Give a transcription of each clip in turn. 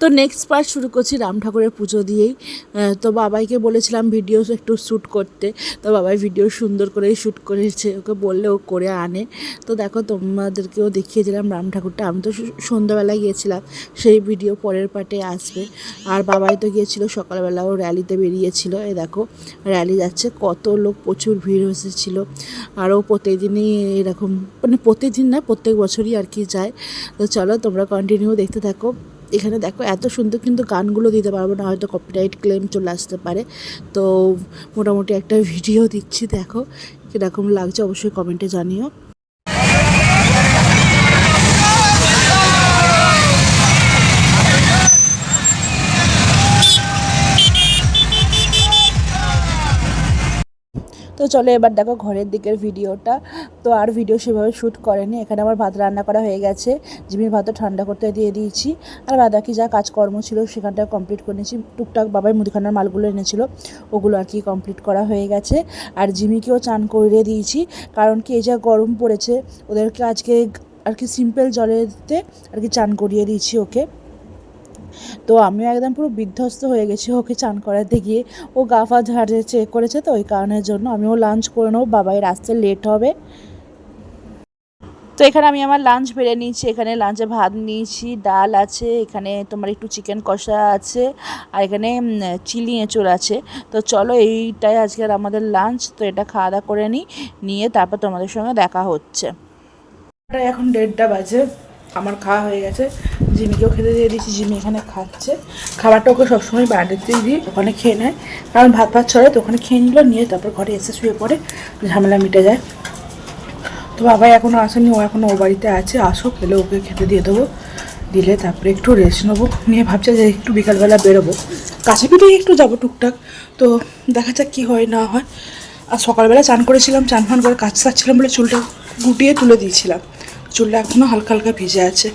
তো next part শুরু করছি রাম ঠাকুরের পুজো দিয়েই। তো বাবাইকে বলেছিলাম ভিডিও একটু শ্যুট করতে। তো বাবাই ভিডিও সুন্দর করে শ্যুট করেছে, ওকে বললে ও করে আনে। তো দেখো তোমাদেরকেও দেখিয়ে দিলাম রাম ঠাকুরটা। আমি তো সন্ধ্যাবেলায় গিয়েছিলাম, সেই ভিডিও পরের পার্টে আসবে। আর বাবাই তো গিয়েছিল সকালবেলা, ও র্যালিতে বেরিয়েছিল। এ দেখো র্যালি যাচ্ছে, কত লোক, প্রচুর ভিড় হয়েছিল আরও প্রত্যেকদিনই এরকম মানে প্রত্যেকদিন না, প্রত্যেক বছরই আর কি যায়। তো চলো তোমরা কন্টিনিউ দেখতে থাকো। এখানে দেখো এত সুন্দর কিন্তু গানগুলো দিতে পারব না, হয়তো কপিরাইট ক্লেম চলে আসতে পারে। তো মোটামুটি একটা ভিডিও দিচ্ছি, দেখো কীরকম লাগছে, অবশ্যই কমেন্টে জানিও। তো চলো এবার দেখো ঘরের দিকের ভিডিওটা। তো আর ভিডিও সেভাবে শ্যুট করেনি। এখানে আমার ভাত রান্না করা হয়ে গেছে। জিমির ভাতও ঠান্ডা করতে দিয়ে দিয়েছি। আর বাদাকি যা কাজকর্ম ছিল সেখানটা কমপ্লিট করে নিয়েছি। টুকটাক বাবাই মুদিখানার মালগুলো এনেছিল। ওগুলো আর কি কমপ্লিট করা হয়ে গেছে। আর জিমিকেও চান করে দিয়েছি। কারণ কি এই যা গরম পড়েছে, ওদেরকে আজকে আর কি সিম্পল জলেতে আর কি চান করিয়ে দিয়েছি ওকে। তো আমিও একদম পুরো বিধ্বস্ত হয়ে গেছি ওকে চান করাতে গিয়ে। ও গাফা ঝাড়ে চেক করেছে তো ওই কারণের জন্য। আমিও লাঞ্চ করে নেব, বাবাই আসতে লেট হবে। তো এখানে আমি আমার লাঞ্চ বেড়ে নিয়েছি। এখানে লাঞ্চে ভাত নিয়েছি, ডাল আছে, এখানে তোমার একটু চিকেন কষা আছে, আর এখানে চিলি এঁচড় আছে। তো চলো এইটাই আজকের আমাদের লাঞ্চ তো এটা খাওয়া দাওয়া করে নিই, নিয়ে তারপর তোমাদের সঙ্গে দেখা হচ্ছে। এখন দেড়টা বাজে, আমার খাওয়া হয়ে গেছে। জিমিকেও খেতে দিয়ে দিয়েছি, জিমি এখানে খাচ্ছে। খাবারটা ওকে সবসময় বাইরেতেই দিই ওখানে খেয়ে নেয়। কারণ ভাত ভাত ছড়ে তো ওখানে খেয়ে নিল, নিয়ে তারপর ঘরে এসে শুয়ে পড়ে, ঝামেলা মিটে যায়। তো বাবাই এখনও আসেনি, ও এখনও ও বাড়িতে আছে আসো পেলে ওকে খেতে দিয়ে দেবো। দিলে তারপরে একটু রেস্ট নেব। নিয়ে ভাবছে যে একটু বিকালবেলা বেরোবো। কাছে পিঠে একটু যাব টুকটাক। তো দেখা যাক কী হয়, না হয়। আর সকালবেলা চান করেছিলাম, চান ফান করে কাজ সারছিলাম বলে চুলটা গুটিয়ে তুলে দিয়েছিলাম। চুলটা এখনও হালকা হালকা ভিজে আছে।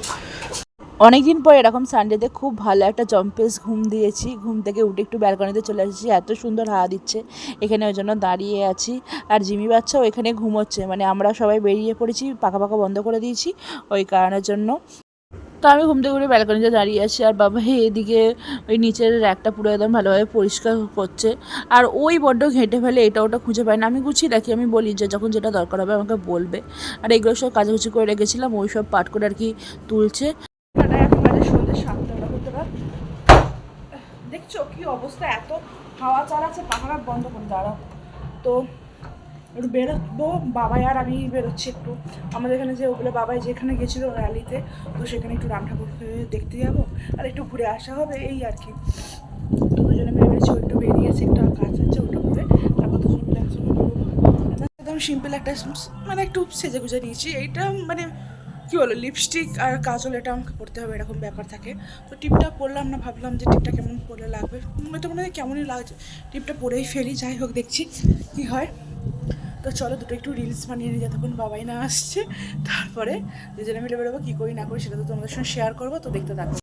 অনেক দিন পর এরকম সানডেতে খুব ভালো একটা জম্পেস ঘুম দিয়েছি। ঘুম থেকে উঠে একটু ব্যালকনিতে চলে এসেছি। এত সুন্দর হাওয়া দিচ্ছে। এখানে ওই জন্য দাঁড়িয়ে আছি। আর জিমি বাচ্চাও এখানে ঘুমোচ্ছে। মানে আমরা সবাই বেরিয়ে পড়েছি পাকা পাকা বন্ধ করে দিয়েছি ওই কারণের জন্য। তো আমি ঘুম থেকে উঠে ব্যালকনিতে দাঁড়িয়ে আছি। আর বাবা, হে, এদিকে ওই নিচের র্যাকটা পুরো একদম ভালোভাবে পরিষ্কার করছে। আর ওই বড্ড ঘেঁটে ফেলে, এটা ওটা খুঁজে পায় না। আমি গুছিয়ে রাখি, আমি বলি যে যখন যেটা দরকার হবে আমাকে বলবে। আর এগুলো সব কাচাকুচি করে রেখেছিলাম, ওই সব পাট করে আর কি তুলছে। সন্ধ্যে সাতটা কতটা দেখছ কি অবস্থা? এত হাওয়া চালাচ্ছে পাখাটা বন্ধ করে দাঁড়াও। তো একটু বেরোবো, বাবাই আর আমি বেরোচ্ছি একটু। আমাদের এখানে যে ওগুলো বাবাই যেখানে গেছিল র্যালিতে, তো সেখানে একটু রাম ঠাকুরকে দেখতে যাব, আর একটু ঘুরে আসা হবে, এই আর কি। তো দুজনে মিলে বেরিয়েছি ও একটু বেরিয়েছে একটু কাজ আছে, ওটা করে তারপর দুজন একদম সিম্পল একটা মানে একটু সেজে গুজে নিয়েছি। এইটা মানে কী বলো লিপস্টিক আর কাজল, এটা আমাকে পড়তে হবে, এরকম ব্যাপার থাকে। তো টিপটা পরলাম না, ভাবলাম যে টিপটা কেমন পরলে লাগবে। তো মনে হয় কেমনই লাগছে। টিপটা পরেই ফেলি, যাই হোক, দেখছি কী হয়। তো চলো দুটো একটু রিলস বানিয়ে নিই, যতক্ষণ বাবাই না আসছে, তারপরে দুজনে মিলে বেরোবো, কী করি না করি সেটা তো তোমাদের সঙ্গে শেয়ার করব, তো দেখতে থাকো।